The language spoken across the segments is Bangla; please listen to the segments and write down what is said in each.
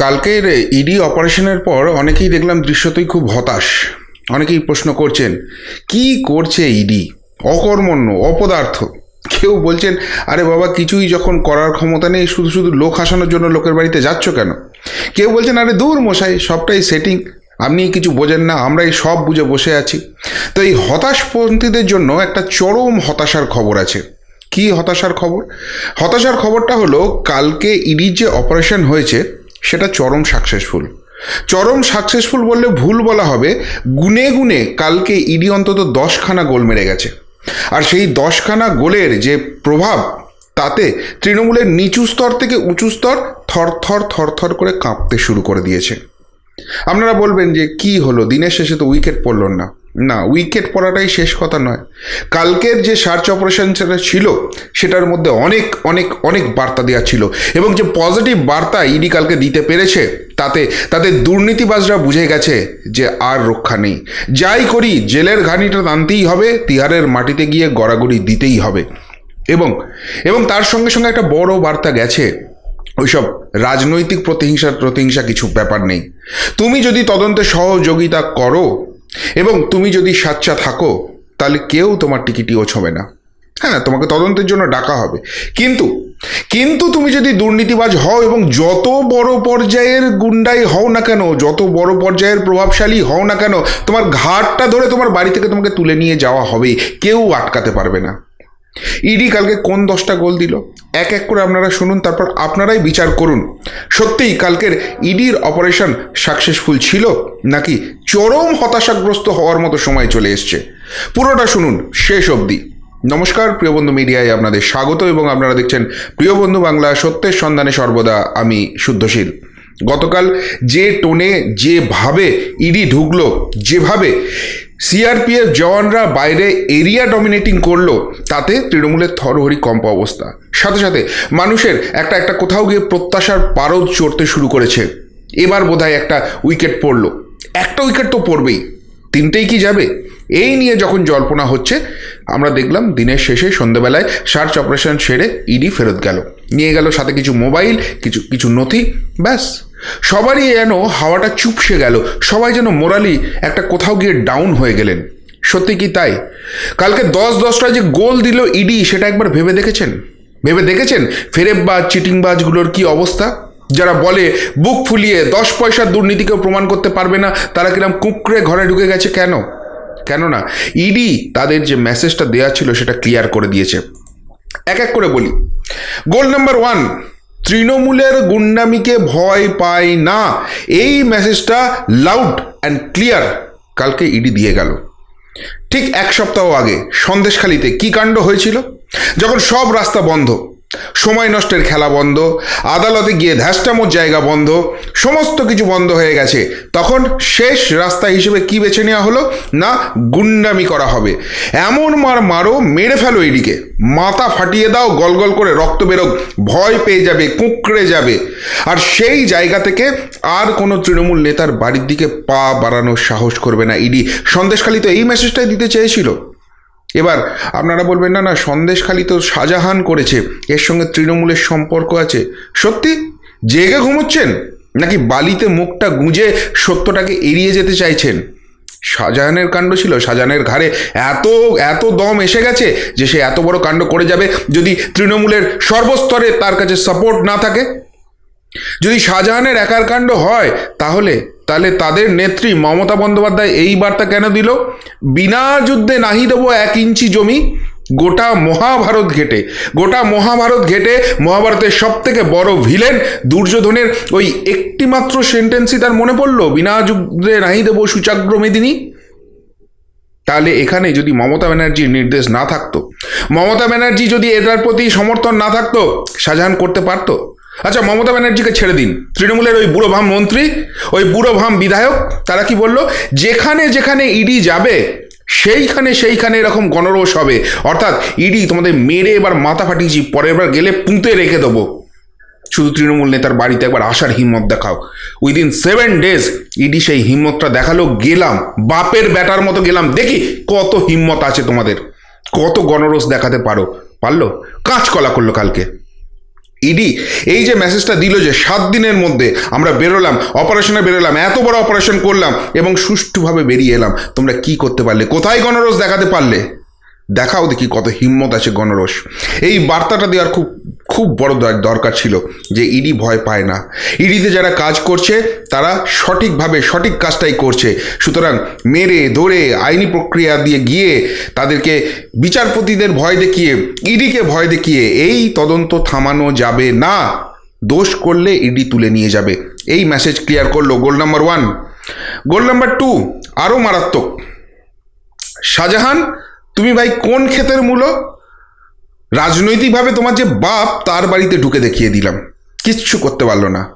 কালকের ইডি অপারেশনের পর অনেকেই দেখলাম দৃশ্যতই খুব হতাশ। অনেকেই প্রশ্ন করছেন, কি করছে ইডি অকর্মণ্য, অপদার্থ। কেউ বলছেন, আরে বাবা, কিছুই যখন করার ক্ষমতা নেই, শুধু শুধু লোক হাসানোর জন্য লোকের বাড়িতে যাচ্ছ কেন? কেউ বলছেন, আরে দূর মশাই, সবটাই সেটিং আপনি কিছু বোঝেন না, আমরাই সব বুঝে বসে আছি। তো এই হতাশপন্থীদের জন্য একটা চরম হতাশার খবর আছে। কি হতাশার খবর? হতাশার খবরটা হলো, কালকে ইডির যে অপারেশন হয়েছে সেটা চরম সাকসেসফুল চরম সাকসেসফুল বললে ভুল বলা হবে, গুনে গুনে কালকে ইডি অন্তত দশখানা গোল মেরে গেছে। আর সেই দশখানা গোলের যে প্রভাব, তাতে তৃণমূলের নিচু স্তর থেকে উঁচু স্তর থরথর থরথর করে কাঁপতে শুরু করে দিয়েছে। আপনারা বলবেন যে, কি হলো? দিনের শেষে তো উইকেট পড়ল না। না উইকেট পড়াটাই শেষ কথা নয়। কালকের যে সার্চ অপারেশন সেটা ছিল, সেটার মধ্যে অনেক অনেক অনেক বার্তা দেওয়া ছিল। এবং যে পজিটিভ বার্তা ইডি কালকে দিতে পেরেছে, তাতে তাতে দুর্নীতিবাজরা বুঝে গেছে যে আর রক্ষা নেই। যাই করি, জেলের ঘানিটা টানতেই হবে, তিহারের মাটিতে গিয়ে গড়াগড়ি দিতেই হবে। এবং এবং তার সঙ্গে সঙ্গে একটা বড় বার্তা গেছে, ওইসব রাজনৈতিক প্রতিহিংসা প্রতিহিংসা কিছু ব্যাপার নেই। তুমি যদি তদন্তে সহযোগিতা করো এবং তুমি যদি সাচ্চা থাকো, তাহলে কেউ তোমার টিকিটিও ছবে না। হ্যাঁ তোমাকে তদন্তের জন্য ডাকা হবে। কিন্তু কিন্তু তুমি যদি দুর্নীতিবাজ হও এবং যত বড় পর্যায়ের গুন্ডাই হও না কেন, যত বড় পর্যায়ের প্রভাবশালী হও না কেন, তোমার ঘাটটা ধরে তোমার বাড়ি থেকে তোমাকে তুলে নিয়ে যাওয়া হবে কেউ আটকাতে পারবে না। ইডি কালকে কোন দশটা গোল দিল? এক এক করে আপনারা শুনুন, তারপর আপনারাই বিচার করুন। সত্যিই কালকের ইডির অপারেশন সাকসেসফুল ছিল নাকি চরম হতাশাগ্রস্ত হওয়ার মতো সময় চলে এসছে? পুরোটা শুনুন শেষ অবধি। নমস্কার, প্রিয় বন্ধু মিডিয়ায় আপনাদের স্বাগত এবং আপনারা দেখছেন প্রিয় বন্ধু বাংলা সত্যের সন্ধানে সর্বদা আমি শুদ্ধশীল। গতকাল যে টোনে, যেভাবে ইডি ঢুকলো, যেভাবে সিআরপিএফ জওয়ানরা বাইরে এরিয়া ডমিনেটিং করল, তাতে তৃণমূলের থরহরি কম্প অবস্থা। সাথে সাথে মানুষের একটা একটা কোথাও গিয়ে প্রত্যাশার পারদ চড়তে শুরু করেছে। এবার বোধহয় একটা উইকেট পড়ল। একটা উইকেট তো পড়বেই। তিনটেই কি যাবে? এই নিয়ে যখন জল্পনা হচ্ছে, আমরা দেখলাম দিনের শেষে সন্ধ্যেবেলায় সার্চ অপারেশন সেরে ইডি ফেরত গেল। নিয়ে গেল সাথে কিছু মোবাইল, কিছু কিছু নথি, ব্যাস। সবারই যেন হাওয়াটা চুপসে গেল, সবাই যেন মোরালি একটা কোথাও গিয়ে ডাউন হয়ে গেলেন। সত্যি কি তাই? কালকে দশ দশটা যে গোল দিল ইডি, সেটা একবার ভেবে দেখেছেন? ভেবে দেখেছেন ফেরেববাজ, চিটিংবাজগুলোর কি অবস্থা? যারা বলে বুক ফুলিয়ে দশ পয়সার দুর্নীতিকেও প্রমাণ করতে পারবে না, তারা কিরম কুঁকড়ে ঘরে ঢুকে গেছে কেন? কেননা ইডি তাদের যে মেসেজটা দেওয়া ছিল, সেটা ক্লিয়ার করে দিয়েছে। এক এক করে বলি। গোল নাম্বার ওয়ান তৃণমূলের গুন্ডামিকে ভয় পায় না। এই মেসেজটা লাউড অ্যান্ড ক্লিয়ার কালকে ইডি দিয়ে গেল। ঠিক এক সপ্তাহ আগে সন্দেশখালিতে কি কাণ্ড হয়েছিল? যখন সব রাস্তা বন্ধ সময় নষ্টের খেলা বন্ধ, আদালতে গিয়ে ধ্যাসটামোর জায়গা বন্ধ, সমস্ত কিছু বন্ধ হয়ে গেছে। তখন শেষ রাস্তা হিসেবে কি বেছে নেওয়া হলো? না, গুন্ডামি করা হবে। এমন মার মারো, মেরে ফেলো এদিকে। মাথা ফাটিয়ে দাও, গলগল করে রক্ত বেরোক, ভয় পেয়ে যাবে, কুঁকড়ে যাবে। আর সেই জায়গা থেকে আর কোনো তৃণমূল নেতার বাড়ির দিকে পা বাড়ানোর সাহস করবে না। ইডি সন্দেশখালি তো এই মেসেজটাই দিতে চেয়েছিল। এবার আপনারা বলবেন, না না সন্দেশখালি তো শাহজাহান করেছে, এর সঙ্গে তৃণমূলের সম্পর্ক আছে। সত্যি? জেগে ঘুমোচ্ছেন? নাকি বালিতে মুখটা গুঁজে সত্যটাকে এড়িয়ে যেতে চাইছেন? শাহজাহানের কাণ্ড ছিল, শাহজাহানের ঘাড়ে এত এত দম এসে গেছে যে সে এত বড় কাণ্ড করে যাবে যদি তৃণমূলের সর্বস্তরে তার কাছে সাপোর্ট না থাকে? যদি শাহজাহানের একার কাণ্ড হয়, তাহলে তাহলে তাদের নেত্রী মমতা বন্দ্যোপাধ্যায় এই বার্তা কেন দিল? বিনা যুদ্ধে নাহি দেবো এক ইঞ্চি জমি, গোটা মহাভারত ঘেটে। গোটা মহাভারত ঘেটে মহাভারতের সব থেকে বড় ভিলেন দুর্যোধনের ওই একটিমাত্র সেন্টেন্সই তার মনে পড়ল, বিনা যুদ্ধে নাহি দেবো সুচাগ্র মেদিনী? তাহলে এখানে যদি মমতা ব্যানার্জির নির্দেশ না থাকতো, মমতা ব্যানার্জি যদি এটার প্রতি সমর্থন না থাকতো, শাহজাহান করতে পারতো? আচ্ছা মমতা ব্যানার্জিকে ছেড়ে দিন। তৃণমূলের ওই বুড়ো ভাম মন্ত্রী, ওই বুড়ো ভাম বিধায়ক, তারা কি বলল? যেখানে যেখানে ইডি যাবে, সেইখানে সেইখানে এরকম গণরোষ হবে। অর্থাৎ ইডি তোমাদের মেরে এবার মাথা ফাটিয়েছি, পরের বার গেলে পুঁতে রেখে দেবো। শুধু তৃণমূল নেতার বাড়িতে একবার আসার হিম্মত দেখাও। উইদিন সেভেন ডেজ ইডি সেই হিম্মতটা দেখাল, গেলাম। বাপের ব্যাটার মতো গেলাম। দেখি কত হিম্মত আছে তোমাদের। কত গণরোষ দেখাতে পারো। পারল? কাঁচকলা করল কালকে। ইডি এই যে মেসেজটা দিল যে সাত দিনের মধ্যে আমরা বেরোলাম অপারেশনে বেরোলাম, এত বড় অপারেশন করলাম এবং সুষ্ঠুভাবে বেরিয়ে এলাম, তোমরা কি করতে পারলে? কোথায় গণরোজ দেখাতে পারলে? দেখাও দেখি কত হিম্মত আছে গণরোষ। এই বার্তাটা দেওয়ার খুব খুব বড় দরকার ছিল যে ইডি ভয় পায় না। ইডিতে যারা কাজ করছে, তারা সঠিকভাবে সঠিক কাজটাই করছে। সুতরাং মেরে, ধরে, আইনি প্রক্রিয়া দিয়ে গিয়ে তাদেরকে বিচারপতিদের ভয় দেখিয়ে, ইডিকে ভয় দেখিয়ে এই তদন্ত থামানো যাবে না। দোষ করলে ইডি তুলে নিয়ে যাবে। এই মেসেজ ক্লিয়ার করল goal number one goal number two আরও মারাত্মক। শাহজাহান তুমি ভাই কোন ক্ষেতের মূলো? রাজনৈতিকভাবে তোমার যে বাপ, তার বাড়িতে ঢুকে দেখিয়ে দিলাম। কিচ্ছু করতে পারল না।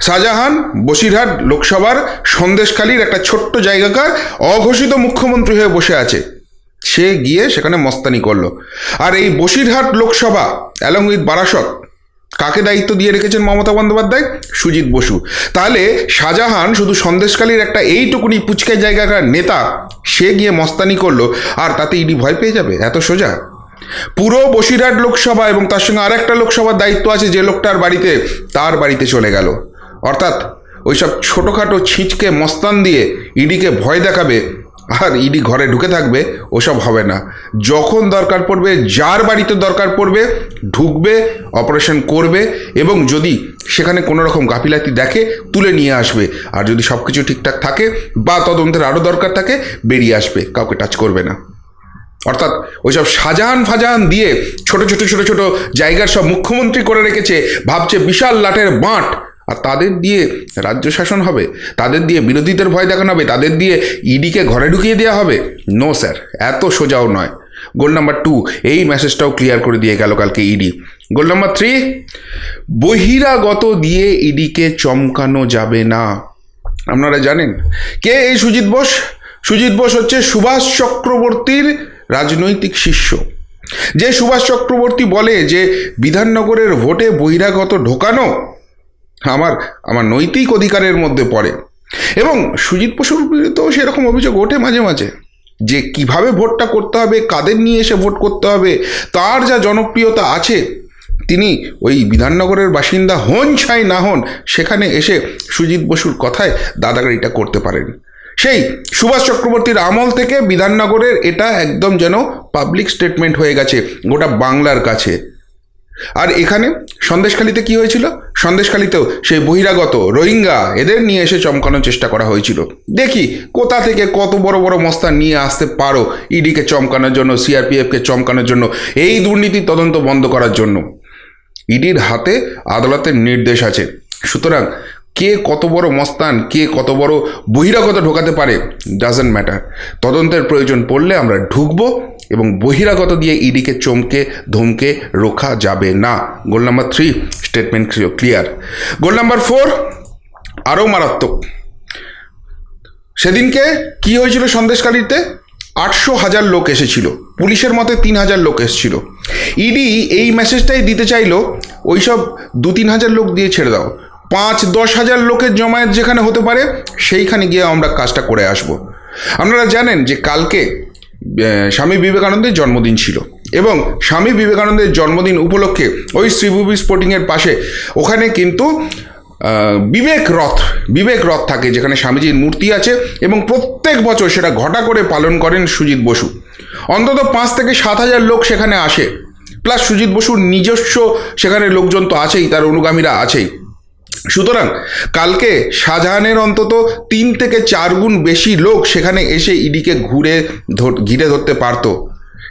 শাহজাহান, বসিরহাট লোকসভার সন্দেশখালীর একটা ছোট্ট জায়গাকার অঘোষিত মুখ্যমন্ত্রী হয়ে বসে আছে। সে গিয়ে সেখানে মস্তানি করল। আর এই বসিরহাট লোকসভা অ্যালং উইথ বারাসত কাকে দায়িত্ব দিয়ে রেখেছেন মমতা বন্দ্যোপাধ্যায়? সুজিত বসু। তাহলে শাহজাহান শুধু সন্দেশকালীর একটা এইটুকুনি পুচকে জায়গাকার নেতা, সে গিয়ে মস্তানি করল, আর তাতে ইডি ভয় পেয়ে যাবে? এত সোজা? পুরো বসিরহাট লোকসভা এবং তার সঙ্গে আরেকটা লোকসভার দায়িত্ব আছে যে লোকটার বাড়িতে, তার বাড়িতে চলে গেল। অর্থাৎ ওইসব ছোটোখাটো ছিঁচকে মস্তান দিয়ে ইডিকে ভয় দেখাবে আর ইডি ঘরে ঢুকে থাকবে, ওসব হবে না। যখন দরকার পড়বে, যার বাড়িতে দরকার পড়বে, ঢুকবে, অপারেশন করবে এবং যদি সেখানে কোনো রকম গাফিলাতি দেখে, তুলে নিয়ে আসবে। আর যদি সব কিছু ঠিকঠাক থাকে বা তদন্তের আরও দরকার থাকে, বেরিয়ে আসবে, কাউকে টাচ করবে না। অর্থাৎ ওইসব শাহজাহান ফাজান দিয়ে ছোট ছোট ছোট ছোট জায়গার সব মুখ্যমন্ত্রী করে রেখেছে, ভাবছে বিশাল লাটের বাঁট। আর তাদের দিয়ে রাজ্য শাসন হবে, তাদের দিয়ে বিরোধীদের ভয় দেখানো হবে, তাদের দিয়ে ইডিকে ঘরে ঢুকিয়ে দেওয়া হবে? নো স্যার এত সোজাও নয়। গোল নাম্বার টু এই মেসেজটাও ক্লিয়ার করে দিয়ে গেল কালকে ইডি গোল নাম্বার থ্রি বহিরাগত দিয়ে ইডিকে চমকানো যাবে না। আপনারা জানেন, কে এই সুজিত বোস? সুজিত বোস হচ্ছে সুভাষ চক্রবর্তীর রাজনৈতিক শিষ্য। যে সুভাষ চক্রবর্তী বলে যে বিধাননগরের ভোটে বহিরাগত ঢোকানো আমার আমার নৈতিক অধিকারের মধ্যে পড়ে। এবং সুজিত বসুর বিরুদ্ধেও সেরকম অভিযোগ ওঠে মাঝে মাঝে যে কীভাবে ভোটটা করতে হবে, কাদের নিয়ে এসে ভোট করতে হবে, তার যা জনপ্রিয়তা আছে, তিনি ওই বিধাননগরের বাসিন্দা হন ছাই না হন, সেখানে এসে সুজিত বসুর কথায় দাদাগাড়িটা করতে পারেন। সেই সুভাষ চক্রবর্তীর আমল থেকে বিধাননগরের এটা একদম যেন পাবলিক স্টেটমেন্ট হয়ে গেছে, গোটা বাংলার কাছে। আর এখানে সন্দেশখালিতে কি হয়েছিল? সন্দেশখালিতেও সেই বহিরাগত রোহিঙ্গা এদের নিয়ে এসে চমকানোর চেষ্টা করা হয়েছিল। দেখি কোথা থেকে কত বড় বড় মস্তান নিয়ে আসতে পারো ইডিকে চমকানোর জন্য, সিআরপিএফকে চমকানোর জন্য, এই দুর্নীতির তদন্ত বন্ধ করার জন্য। ইডির হাতে আদালতের নির্দেশ আছে। সুতরাং কে কত বড় মস্তান, কে কত বড় বহিরাগত ঢোকাতে পারে ডাজেন্ট ম্যাটার তদন্তের প্রয়োজন পড়লে আমরা ঢুকবো এবং বহিরাগত দিয়ে ইডিকে চমকে, ধমকে রোখা যাবে না। Goal number three statement clear goal number four আরও মারাত্মক। সেদিনকে কি হয়েছিল সন্দেশকারীতে? আটশো হাজার লোক এসেছিল। পুলিশের মতে তিন হাজার লোক এসেছিল। ইডি এই মেসেজটাই দিতে চাইলো, ওইসব দু, তিন হাজার লোক দিয়ে ছেড়ে দাও। পাঁচ, দশ হাজার লোকের জমায়েত যেখানে হতে পারে, সেইখানে গিয়ে আমরা কাজটা করে আসব। আপনারা জানেন যে কালকে স্বামী বিবেকানন্দের জন্মদিন ছিল। এবং স্বামী বিবেকানন্দের জন্মদিন উপলক্ষে ওই শ্রীভূমি স্পোর্টিংয়ের পাশে ওখানে কিন্তু বিবেক রথ বিবেক রথ থাকে যেখানে স্বামীজির মূর্তি আছে এবং প্রত্যেক বছর সেটা ঘটা করে পালন করেন সুজিত বসু। অন্তত পাঁচ থেকে সাত হাজার লোক সেখানে আসে। প্লাস সুজিত বসুর নিজস্ব সেখানে লোকজন তো আছেই, তার অনুগামীরা আছেই। সুতরাং কালকে শাহজাহানের অন্তত তিন থেকে চার গুণ বেশি লোক সেখানে এসে ইডিকে ঘুরে ঘিরে ধরতে পারত।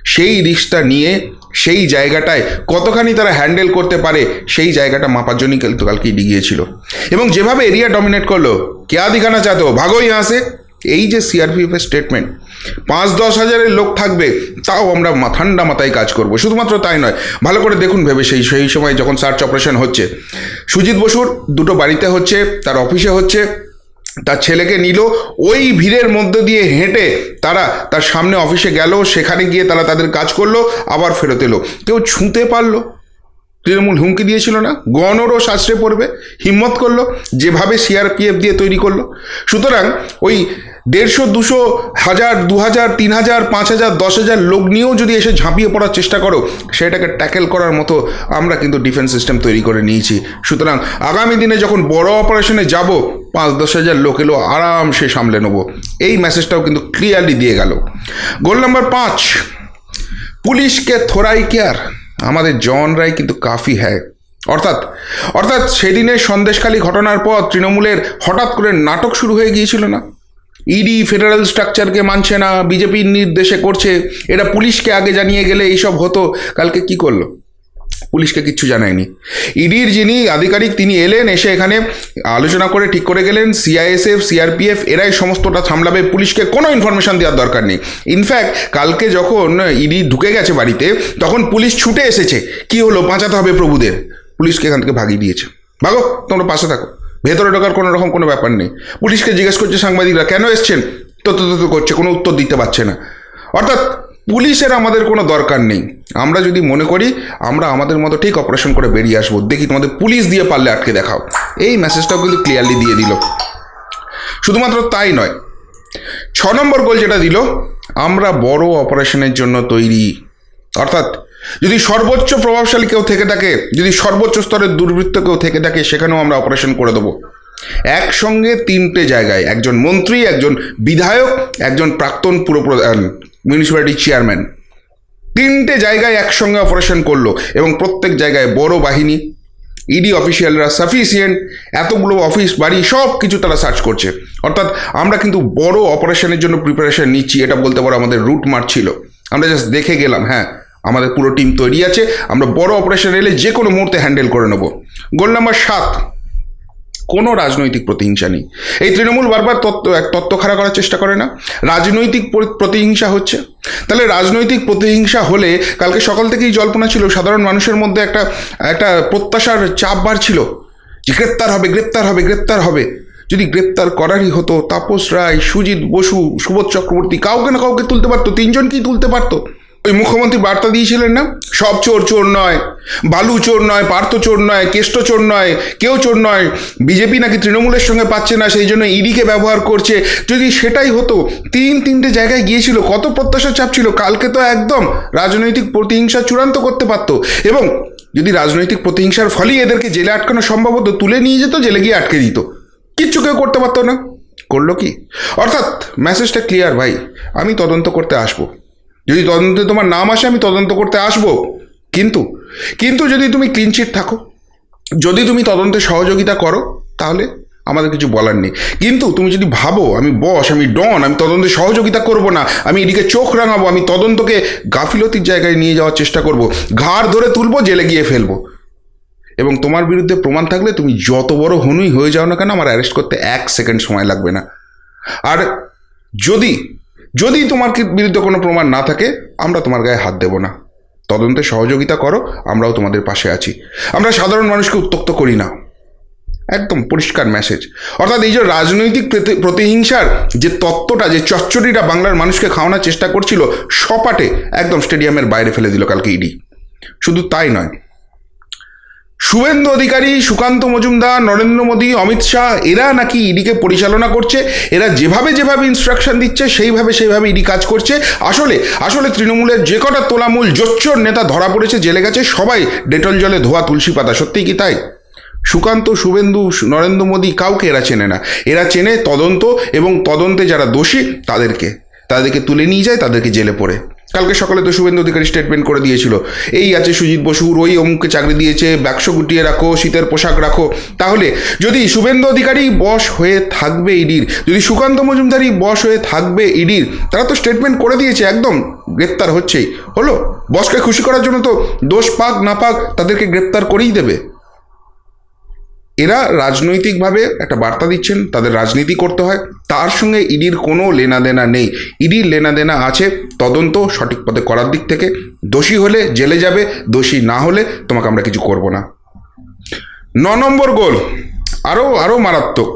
সেই রিক্সটা নিয়ে সেই জায়গাটায় কতখানি তারা হ্যান্ডেল করতে পারে, সেই জায়গাটা মাপার জন্যই কিন্তু কালকে ইডি গিয়েছিল। এবং যেভাবে এরিয়া ডমিনেট করল কেয়া দিখানা চাতো? ভাগোই আসে এই যে সিআরপিএফের স্টেটমেন্ট পাঁচ দশ হাজারের লোক থাকবে, তাও আমরা মা- ঠান্ডা মাথায় কাজ করব। শুধুমাত্র তাই নয়, ভালো করে দেখুন ভেবে সেই সেই সময় যখন সার্চ অপারেশন হচ্ছে। সুজিত বসুর দুটো বাড়িতে হচ্ছে, তার অফিসে হচ্ছে, তার ছেলেকে নিল, ওই ভিড়ের মধ্যে দিয়ে হেঁটে তারা তার সামনে অফিসে গেল, সেখানে গিয়ে তারা তাদের কাজ করল, আবার ফেরত এলো। কেউ ছুঁতে পারল? তৃণমূল হুমকি দিয়েছিল না? গণরও শাস্ত্রে পড়বে, হিম্মত করল, যেভাবে সিআরপিএফ দিয়ে তৈরি করল। সুতরাং ওই দেড়শো, দুশো, হাজার, দু হাজার, তিন হাজার, পাঁচ হাজার, দশ হাজার লোক নিয়েও যদি এসে ঝাঁপিয়ে পড়ার চেষ্টা করো, সেটাকে ট্যাকেল করার মতো আমরা কিন্তু ডিফেন্স সিস্টেম তৈরি করে নিয়েছি। সুতরাং আগামী দিনে যখন বড় অপারেশনে যাব, পাঁচ, দশ হাজার লোক এলো, আরামসে সামলে নেব। এই মেসেজটাও কিন্তু ক্লিয়ারলি দিয়ে গেল। গোল নাম্বার পাঁচ, পুলিশকে থোড়াই কেয়ার। আমাদের জওয়ানরাই কিন্তু কাফি হ্যায় অর্থাৎ অর্থাৎ সেদিনের সন্দেশখালী ঘটনার পর তৃণমূলের হঠাৎ করে নাটক শুরু হয়ে গিয়েছিল না? ইডি ফেডারেল স্ট্রাকচারকে মানছে না, বিজেপির নির্দেশে করছে এটা পুলিশকে আগে জানিয়ে গেলে এইসব হতো, কালকে কি করল? পুলিশকে কিচ্ছু জানায়নি। ইডির যিনি আধিকারিক, তিনি এলেন, এসে এখানে আলোচনা করে, ঠিক করে গেলেন, সিআইএসএফ, সিআরপিএফ, এরাই সমস্তটা সামলাবে, পুলিশকে কোনো ইনফরমেশন দেওয়ার দরকার নেই। ইনফ্যাক্ট কালকে যখন ইডি ঢুকে গেছে বাড়িতে, তখন পুলিশ ছুটে এসেছে। কি হলো? বাঁচাতে হবে প্রভুদের। পুলিশকে এখান থেকে ভাগিয়ে দিয়েছে। ভাগো, তোমরা পাশে থাকো। ভেতরে ঢোকার কোনো রকম কোনো ব্যাপার নেই। পুলিশকে জিজ্ঞেস করছে, সাংবাদিকরা কেন এসছেন? তত তত করছে, কোনো উত্তর দিতে পারছে না। অর্থাৎ পুলিশের আমাদের কোনো দরকার নেই। আমরা যদি মনে করি, আমরা আমাদের মতো ঠিক অপারেশন করে বেরিয়ে আসব। দেখি তোমাদের পুলিশ দিয়ে পারলে আটকে দেখাও। এই মেসেজটাও কিন্তু ক্লিয়ারলি দিয়ে দিল। শুধুমাত্র তাই নয়, ছ নম্বর গোল যেটা দিল, আমরা বড় অপারেশনের জন্য তৈরি। অর্থাৎ যদি সর্বোচ্চ প্রভাবশালী কেউ থেকে থাকে, যদি সর্বোচ্চ স্তরের দুর্বৃত্ত কেউ থেকে থাকে, সেখানেও আমরা অপারেশন করে দেবো। একসঙ্গে তিনটে জায়গায়, একজন মন্ত্রী, একজন বিধায়ক, একজন প্রাক্তন পুরপ্রধান মিউনিসিপ্যালিটি চেয়ারম্যান তিনটে জায়গায় একসঙ্গে অপারেশন করল এবং প্রত্যেক জায়গায় বড় বাহিনী ইডি অফিসিয়ালরা সাফিসিয়েন্ট এতগুলো অফিস বাড়ি সব কিছু তারা সার্চ করছে। অর্থাৎ আমরা কিন্তু বড় অপারেশনের জন্য প্রিপারেশন নিচ্ছি, এটা বলতে পারো আমাদের রুট মার্চ ছিল। আমরা জাস্ট দেখে গেলাম হ্যাঁ। আমাদের পুরো টিম তৈরি আছে। আমরা বড় অপারেশন এলে যে কোনো মুহূর্তে হ্যান্ডেল করে নেব। গোল নাম্বার সাত, কোনো রাজনৈতিক প্রতিহিংসা নেই। এই তৃণমূল বারবার তত্ত্ব, এক তত্ত্ব খাড়া করার চেষ্টা করে না। রাজনৈতিক প্রতিহিংসা হচ্ছে। তাহলে রাজনৈতিক প্রতিহিংসা হলে কালকে সকাল থেকেই জল্পনা ছিল, সাধারণ মানুষের মধ্যে একটা একটা প্রত্যাশার চাপ বাড়ছিল যে গ্রেপ্তার হবে গ্রেপ্তার হবে গ্রেপ্তার হবে। যদি গ্রেপ্তার করারই হতো, তাপস রায়, সুজিত বসু, সুবোধ চক্রবর্তী, কাউকে না কাউকে তুলতে পারতো তিনজনকেই তুলতে পারতো? ওই মুখ্যমন্ত্রী বার্তা দিয়েছিলেন না? সব চোর চোর নয়, বালু চোর নয়, পার্থ চোর নয়, কেষ্ট চোর নয়, কেউ চোর নয়, বিজেপি নাকি তৃণমূলের সঙ্গে পাচ্ছে না, সেই জন্য ইডিকে ব্যবহার করছে। যদি সেটাই হতো, তিন তিনটে জায়গায় গিয়েছিল, কত প্রত্যাশা চাপ ছিল, কালকে তো একদম রাজনৈতিক প্রতিহিংসা চূড়ান্ত করতে পারতো। এবং যদি রাজনৈতিক প্রতিহিংসার ফলেই এদেরকে জেলে আটকানো সম্ভব হতো, তুলে নিয়ে যেত, জেলে গিয়ে আটকে দিত। কিচ্ছু কেউ করতে পারতো না। করল কি? অর্থাৎ মেসেজটা ক্লিয়ার ভাই, আমি তদন্ত করতে আসব। যদি তদন্তে তোমার নাম আসে, আমি তদন্ত করতে আসব। কিন্তু কিন্তু যদি তুমি ক্লিনচিট থাকো, যদি তুমি তদন্তে সহযোগিতা করো, তাহলে আমাদের কিছু বলার নেই। কিন্তু তুমি যদি ভাবো, আমি বস আমি ডন আমি তদন্তে সহযোগিতা করব না, আমি এদিকে চোখ রাঙাবো, আমি তদন্তকে গাফিলতির জায়গায় নিয়ে যাওয়ার চেষ্টা করব, ঘাড় ধরে তুলবো, জেলে গিয়ে ফেলব। এবং তোমার বিরুদ্ধে প্রমাণ থাকলে তুমি যত বড় হনুই হয়ে যাও না কেন, আমার অ্যারেস্ট করতে এক সেকেন্ড সময় লাগবে না। আর যদি যদি তোমার বিরুদ্ধে কোনো প্রমাণ না থাকে, আমরা তোমার গায়ে হাত দেব না। তদন্তে সহযোগিতা করো, আমরাও তোমাদের পাশে আছি। আমরা সাধারণ মানুষকে উত্তক্ত করি না। একদম পরিষ্কার মেসেজ অর্থাৎ এই যে রাজনৈতিক প্রতি- প্রতিহিংসার যে তত্ত্বটা, যে চচ্চড়িটা বাংলার মানুষকে খাওয়ানোর চেষ্টা করছিল, সপাটে একদম স্টেডিয়ামের বাইরে ফেলে দিল কালকে ইডি। শুধু তাই নয় শুভেন্দু অধিকারী, সুকান্ত মজুমদার, নরেন্দ্র মোদী, অমিত শাহ, এরা নাকি ইডিকে পরিচালনা করছে? এরা যেভাবে যেভাবে ইনস্ট্রাকশন দিচ্ছে, সেইভাবে সেইভাবে ইডি কাজ করছে। আসলে আসলে তৃণমূলের যে কটা তোলামূল জোচ্চোর নেতা ধরা পড়েছে, জেলে গেছে, সবাই ডেটল জলে ধোয়া তুলসী পাতা, সত্যিই কি তাই? সুকান্ত, শুভেন্দু, নরেন্দ্র মোদী কাউকে এরা চেনে না। এরা চেনে তদন্ত এবং তদন্তে যারা দোষী, তাদেরকে। তাদেরকে তুলে নিয়ে যায়, তাদেরকে জেলে পড়ে। কালকে সকালে তো শুভেন্দু অধিকারী স্টেটমেন্ট করে দিয়েছিল। এই আছে সুজিত বসুর ওই অমুককে চাকরি দিয়েছে, বাক্স গুটিয়ে রাখো, শীতের পোশাক রাখো। তাহলে যদি শুভেন্দু অধিকারী বস হয়ে থাকবে ইডির, যদি সুকান্ত মজুমদারি বস হয়ে থাকবে ইডির, তারা তো স্টেটমেন্ট করে দিয়েছে, একদম গ্রেপ্তার হচ্ছেই। হলো? বসকে খুশি করার জন্য তো দোষ পাক না পাক তাদেরকে গ্রেপ্তার করেই দেবে। এরা রাজনৈতিকভাবে একটা বার্তা দিচ্ছেন, তাদের রাজনীতি করতে হয়। তার সঙ্গে ইডির কোনো লেনাদেনা নেই। ইডির লেনাদেনা আছে, তদন্ত সঠিক পথে করার দিক থেকে। দোষী হলে জেলে যাবে, দোষী না হলে তোমাকে আমরা কিছু করব না। ন নম্বর গোল আরও আরও মারাত্মক।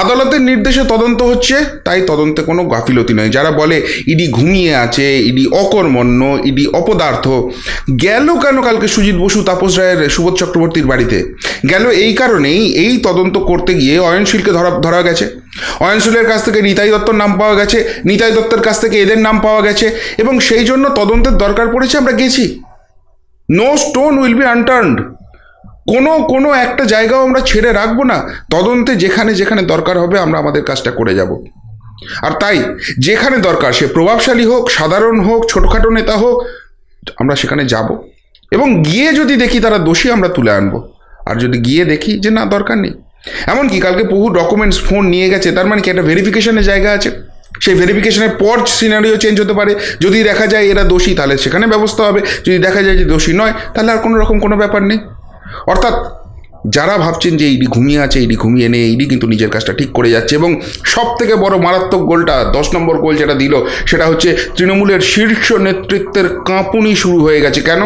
আদালতের নির্দেশে তদন্ত হচ্ছে, তাই তদন্তে কোনো গাফিলতি নয়। যারা বলে ইডি ঘুমিয়ে আছে, ইডি অকর্মণ্য, ইডি অপদার্থ, গেল কেন কালকে সুজিত বসু, তাপস রায়ের, সুবোধ চক্রবর্তীর বাড়িতে? গেল এই কারণেই এই তদন্ত করতে গিয়ে অয়নশীলকে ধরা ধরা গেছে। অয়নশীলের কাছ থেকে নিতাই দত্তর নাম পাওয়া গেছে, নিতাই দত্তের কাছ থেকে এদের নাম পাওয়া গেছে, এবং সেই জন্য তদন্তের দরকার পড়েছে, আমরা গেছি। No stone will be unturned. কোনো কোনো একটা জায়গাও আমরা ছেড়ে রাখব না। তদন্তে যেখানে যেখানে দরকার হবে আমরা আমাদের কাজটা করে যাব। আর তাই, যেখানে দরকার সে প্রভাবশালী হোক, সাধারণ হোক, ছোটোখাটো নেতা হোক, আমরা সেখানে যাব। এবং গিয়ে যদি দেখি তারা দোষী, আমরা তুলে আনব। আর যদি গিয়ে দেখি যে না, দরকার নেই। এমনকি কালকে বহু ডকুমেন্টস ফোন নিয়ে গেছে, তার মানে কি একটা ভেরিফিকেশনের জায়গা আছে? সেই ভেরিফিকেশনের পর সিনারিও চেঞ্জ হতে পারে। যদি দেখা যায় এরা দোষী, তাহলে সেখানে ব্যবস্থা হবে। যদি দেখা যায় যে দোষী নয়, তাহলে আর কোনো রকম কোনো ব্যাপার নেই। অর্থাৎ যারা ভাবছেন যে ইডি ঘুমিয়ে আছে, ইডি ঘুমিয়ে নেই, ইডি কিন্তু নিজের কাজটা ঠিক করে যাচ্ছে এবং সব থেকে বড় মারাত্মক গোলটা, দশ নম্বর গোল যেটা দিল, সেটা হচ্ছে তৃণমূলের শীর্ষ নেতৃত্বের কাঁপুনি শুরু হয়ে গেছে। কেন?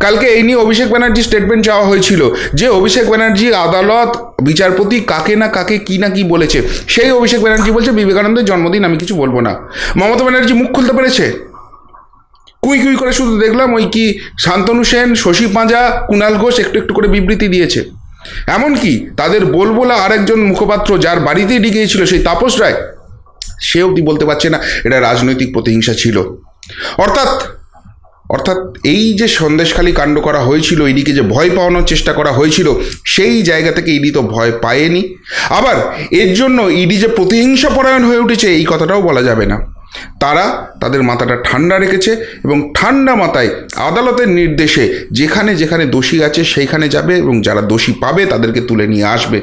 কালকে এই নিয়ে অভিষেক ব্যানার্জি স্টেটমেন্ট চাওয়া হয়েছিল যে অভিষেক ব্যানার্জি আদালত বিচারপতি কাকে না কাকে কি না কি বলেছে, সেই অভিষেক ব্যানার্জি বলছে, বিবেকানন্দের জন্মদিন, আমি কিছু বলব না। মমতা ব্যানার্জি মুখ খুলতে পেরেছে? কুই কুই করে শুধু দেখলাম ওই কি শান্তনু সেন, শশী পাঁজা কুণাল ঘোষ একটু একটু করে বিবৃতি দিয়েছে। এমনকি তাদের বলবোলা আরেকজন মুখপাত্র যার বাড়িতেই গিয়েছিল সেই তাপস রায়, সে অবধি বলতে পারছে না, এটা রাজনৈতিক প্রতিহিংসা ছিল। অর্থাৎ অর্থাৎ এই যে সন্দেশখালী কাণ্ড করা হয়েছিল, ইডিকে যে ভয় পাওয়ানোর চেষ্টা করা হয়েছিল, সেই জায়গা থেকে ইডি তো ভয় পায়নি। আবার এর জন্য ইডি যে প্রতিহিংসা পরায়ণ হয়ে উঠেছে, এই কথাটাও বলা যাবে না। তারা তাদের মাথাটা ঠান্ডা রেখেছে এবং ঠান্ডা মাথায় আদালতের নির্দেশে যেখানে যেখানে দোষী আছে সেইখানে যাবে এবং যারা দোষী পাবে তাদেরকে তুলে নিয়ে আসবে।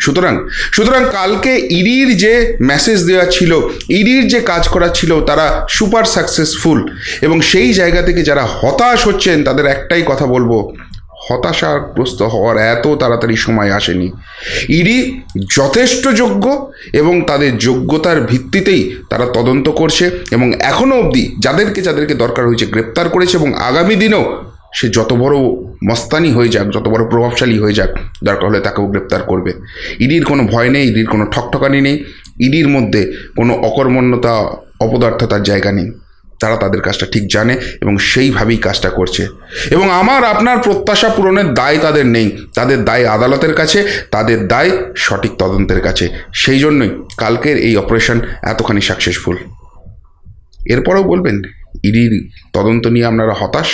সুতরাং সুতরাং কালকে ইডির যে মেসেজ দেওয়া ছিল, ইডির যে কাজ করা ছিল তারা সুপার সাকসেসফুল এবং সেই জায়গা থেকে যারা হতাশ হচ্ছেন তাদের একটাই কথা বলব হতাশাগ্রস্ত হওয়ার এত তাড়াতাড়ি সময় আসেনি। ইডি যথেষ্ট যোগ্য এবং তাদের যোগ্যতার ভিত্তিতেই তারা তদন্ত করছে এবং এখনও অবধি যাদেরকে যাদেরকে দরকার হয়েছে গ্রেপ্তার করেছে এবং আগামী দিনেও সে যত বড় মস্তানি হয়ে যাক, যত বড় প্রভাবশালী হয়ে যাক, দরকার হলে তাকেও গ্রেপ্তার করবে। ইডির কোনো ভয় নেই, ইডির কোনো ঠকঠকানি নেই, ইডির মধ্যে কোনো অকর্মণ্যতা, অপদার্থতার জায়গা নেই। তারা তাদের কাজটা ঠিক জানে এবং সেইভাবেই কাজটা করছে। এবং আমার আপনার প্রত্যাশা পূরণের দায় তাদের নেই। তাদের দায় আদালতের কাছে, তাদের দায় সঠিক তদন্তের কাছে। সেই জন্যই কালকের এই অপারেশন এতখানি সাকসেসফুল এরপরেও বলবেন, ইডির তদন্ত নিয়ে আপনারা হতাশ?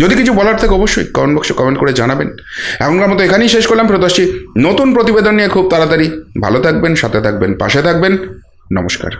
যদি কিছু বলার থাকে অবশ্যই কমেন্ট বক্সে কমেন্ট করে জানাবেন। এখনকার মতো এখানেই শেষ করলাম প্রদর্শী নতুন প্রতিবেদন নিয়ে খুব তাড়াতাড়ি। ভালো থাকবেন, সাথে থাকবেন, পাশে থাকবেন। নমস্কার।